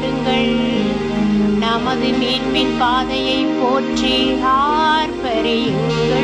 பாடுங்கள். நமது மீட்பின் பாதையை போற்றி ஆர்ப்பரியுங்கள்.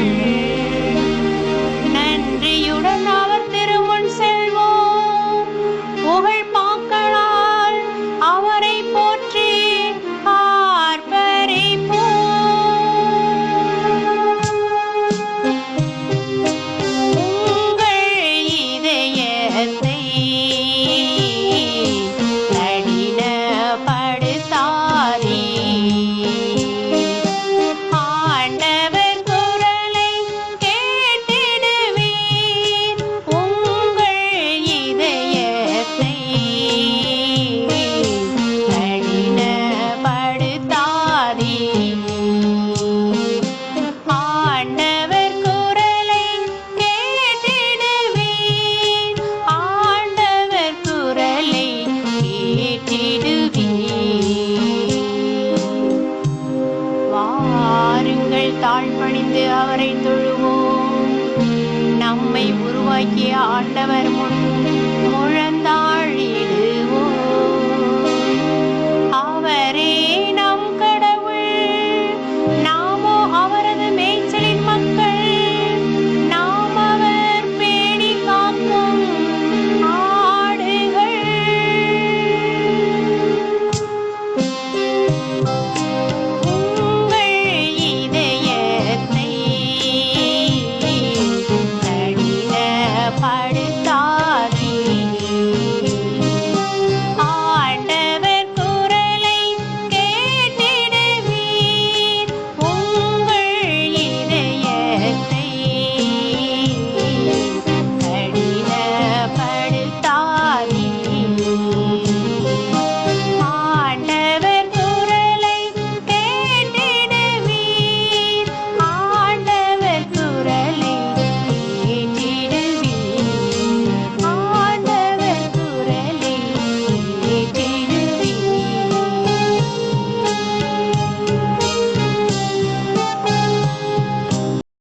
வாருங்கள் தாழ்பணிந்து அவரை தொழுவோம். நம்மை உருவாக்கிய ஆண்டவர் முன்